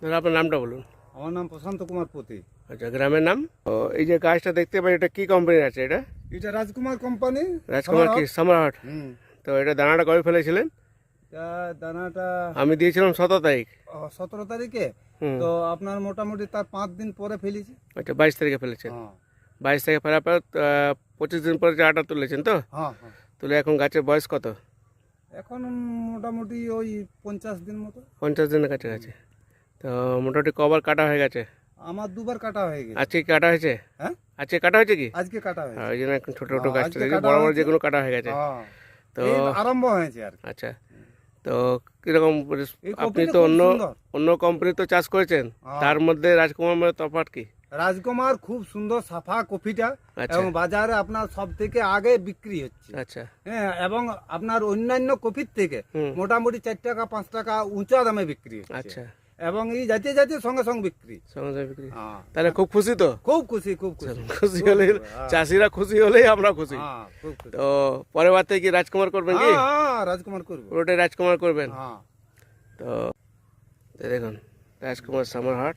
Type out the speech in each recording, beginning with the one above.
দাদা আপনার নামটা বলুন। আমার নাম প্রশান্ত কুমার পতি। আচ্ছা গ্রামের নাম? ও এই যে গাছটা দেখতে পাই এটা কি কোম্পানির আছে এটা? এটা রাজকুমার কোম্পানি রাজকুমার কি? সামারহাট হুম। তো এটা দানাটা কবে ফেলেছিলেন? দানাটা আমি দিয়েছিলাম সতেরো তারিখ। সতেরো তারিখে? তো আপনার মোটামুটি তার পাঁচ দিন পরে ফেলেছি। আচ্ছা বাইশ তারিখে ফেলেছেন। হ্যাঁ। বাইশ তারিখে ফেলার পর পঁচিশ দিন পরে চারাটা তুলেছেন তো? হ্যাঁ হ্যাঁ। তুলে এখন গাছের বয়স কত? এখন মোটামুটি ওই পঞ্চাশ দিন মতো। পঞ্চাশ দিনের কাছে কাছাকাছি। তো মোটামুটি কবার কাটা হয়ে গেছে? আমার দুবার কাটা হয়ে গেছে। আজকে কাটা হয়েছে? হ্যাঁ? আজকে কাটা হয়েছে কি? আজকে কাটা হয়েছে। ওই জন্য এখন ছোট ছোট হ্যাঁ, গাছটা দেখি বড় বড়। যেগুলো কাটা হয়ে গেছে। হ্যাঁ। তো আরম্ভ হয়েছে আর। আচ্ছা। তো কীরকম আপনি তো অন্য অন্য কোম্পানি তো চাষ করেছেন? হ্যাঁ। তার মধ্যে রাজকুমার মানে তফাৎ কি? রাজকুমার খুব সুন্দর সাফা কফিটা আচ্ছা। এবং বাজারে আপনার সব থেকে আগে বিক্রি হচ্ছে। আচ্ছা। হ্যাঁ এবং আপনার অন্যান্য কফির থেকে মোটামুটি চার টাকা পাঁচ টাকা উঁচা দামে বিক্রি হচ্ছে। আচ্ছা। এবং এই জাতীয় জাতীয় সঙ্গে সঙ্গে বিক্রি। সঙ্গে সঙ্গে বিক্রি। হ্যাঁ। তাহলে খুব খুশি তো? খুব খুশি খুব খুশি। খুশি হলে চাষিরা খুশি হলেই আমরা খুশি। হ্যাঁ তো পরের বার থেকে কি রাজকুমার করবেন কি? হ্যাঁ, হ্যাঁ, রাজকুমার করব। পুরোটাই রাজকুমার করবেন? হ্যাঁ। তো দেখুন রাজকুমার সামার হাট।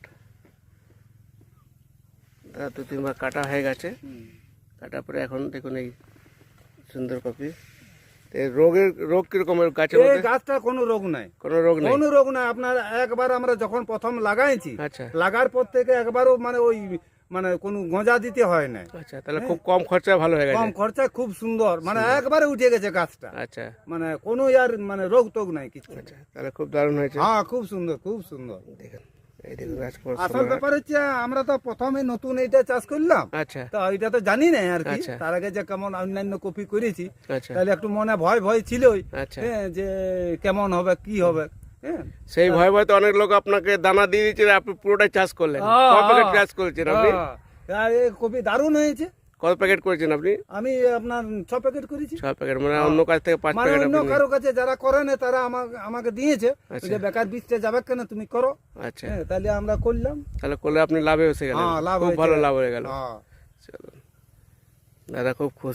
তা দু তিনবার কাটা হয়ে গেছে। কাটার পরে এখন দেখুন এই সুন্দর কপি। রোগের রোগ কিরকমের গাছের এই গাছটা কোনো রোগ নাই। কোনো রোগ নেই? কোনো রোগ নাই। আপনার একবার আমরা যখন প্রথম লাগাইছি আচ্ছা। লাগার পর থেকে একবারও মানে ওই মানে কোনো গঁজা দিতে হয় না আচ্ছা তাহলে খুব কম খরচায় ভালো হয়ে গেছে। কম খরচা খুব সুন্দর। মানে একবারে উঠে গেছে গাছটা। আচ্ছা। মানে কোনো আর মানে রোগ টোগ নাই কিছু আচ্ছা তাহলে খুব দারুণ হয়েছে। হ্যাঁ খুব সুন্দর খুব সুন্দর। দেখুন। আসল ব্যাপার হচ্ছে আমরা তো প্রথমে নতুন এটা চাষ করলাম। আচ্ছা। তো এটা তো জানি না আর কি। আচ্ছা। তার আগে যে কেমন অন্যান্য কপি করেছি আচ্ছা। তাহলে একটু মনে ভয় ভয় ছিলই হ্যাঁ যে কেমন হবে কি হবে হ্যাঁ। সেই ভয় ভয় তো অনেক লোক আপনাকে দানা দিয়ে দিচ্ছে আপনি পুরোটাই চাষ করলেন। চাষ করছেন আপনি? কপি দারুণ হয়েছে। কত প্যাকেট করেছেন আপনি? আমি আপনার ছ প্যাকেট করেছি। ছ প্যাকেট মানে অন্য কাছ থেকে পাঁচ মানে অন্য কারও কাছে যারা করে না তারা আমাকে আমাকে দিয়েছে। আচ্ছা। যে বেকার বীজটা যাবে কেন তুমি করো। আচ্ছা। হ্যাঁ, তাহলে আমরা করলাম। তাহলে করলে আপনি লাভে এসে গেলেন। হ্যাঁ লাভ খুব ভালো লাভ হয়ে গেল। হ্যাঁ। দাদা খুব খুশি